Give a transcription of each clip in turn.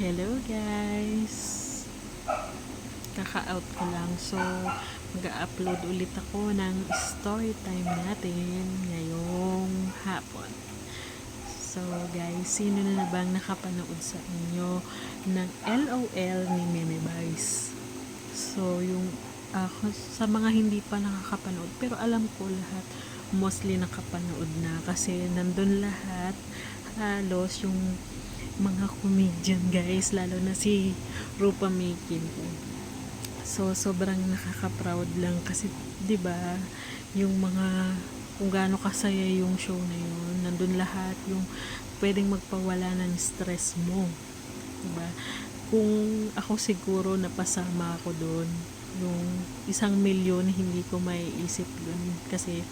Hello guys! Kaka-out ko lang. So, mag-upload ulit ako ng story time natin ngayong hapon. So guys, sino na na bang nakapanood sa inyo ng LOL ni Meme Vice? So, yung ako sa mga hindi pa nakakapanood, pero alam ko lahat mostly nakapanood na kasi nandun lahat halos yung mga comedian guys, lalo na si Rupa Makin po. So, sobrang nakaka-proud lang kasi, 'di ba yung mga kung gaano kasaya yung show na yun, nandun lahat yung pwedeng magpawala ng stress mo. 'Di ba Kung ako siguro napasama ako doon, yung isang milyon hindi ko maiisip yun kasi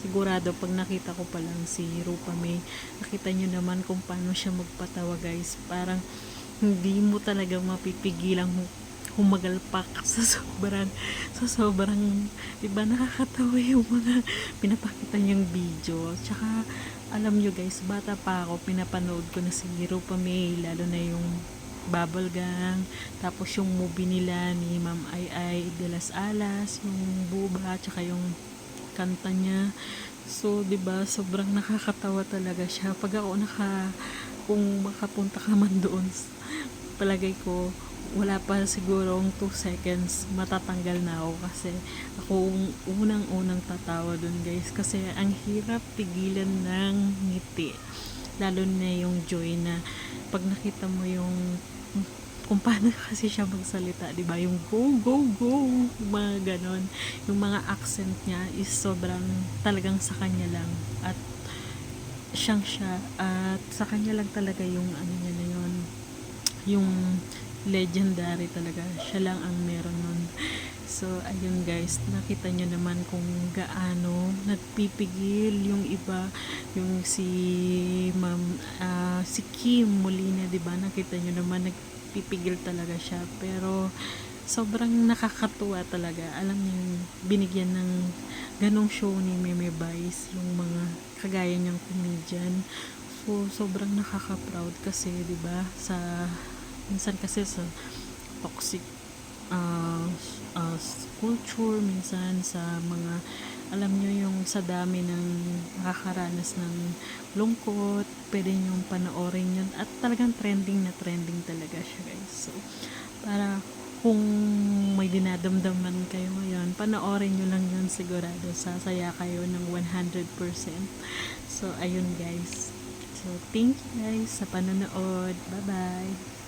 sigurado pag nakita ko pa lang si Rupa May nakita nyo naman kung paano siya magpatawa guys. Parang hindi mo talaga mapipigilang humagalpak sa sobrang sa sobrang diba nakakatawa yung mga pinapakita niyang video. Tsaka alam nyo guys bata pa ako pinapanood ko na si Rupa May lalo na yung Bubble Gang tapos yung movie nila ni Ma'am Ai Ai de las Alas yung buba tsaka yung kanta niya. So 'di ba sobrang nakakatawa talaga siya. Pag ako naka kung makapunta ka man doon palagay ko wala pa siguro 2 seconds matatanggal na ako kasi ako unang unang tatawa doon guys. Kasi ang hirap pigilan ng ngiti. Lalo na yung joy na pag nakita mo yung kung paano kasi siya magsalita, 'di ba? Yung go go go, mga ganon. Yung mga accent niya is sobrang talagang sa kanya lang. At siyang siya. At sa kanya lang talaga yung ano niya na yun. Yung legendary talaga. Siya lang ang meron nun. So ayun guys. Nakita nyo naman kung gaano nagpipigil yung iba. Yung si ma'am ah, si Kim Molina 'di ba? Nakita nyo naman nagpipigil talaga siya. Pero sobrang nakakatuwa talaga. Alam niyo binigyan ng ganong show ni Meme Vice yung mga kagaya niyang comedian. So sobrang nakaka-proud kasi 'di ba sa minsan kasi sa toxic uh, uh, culture minsan sa mga alam nyo yung sa dami ng nakakaranas ng lungkot pwede nyo panoorin yun. At talagang trending na trending talaga siya guys. So para kung may dinadamdaman kayo ngayon panoorin nyo lang yun sigurado. Sasaya kayo ng 100% so ayun guys. So thank you guys sa panonood. Bye bye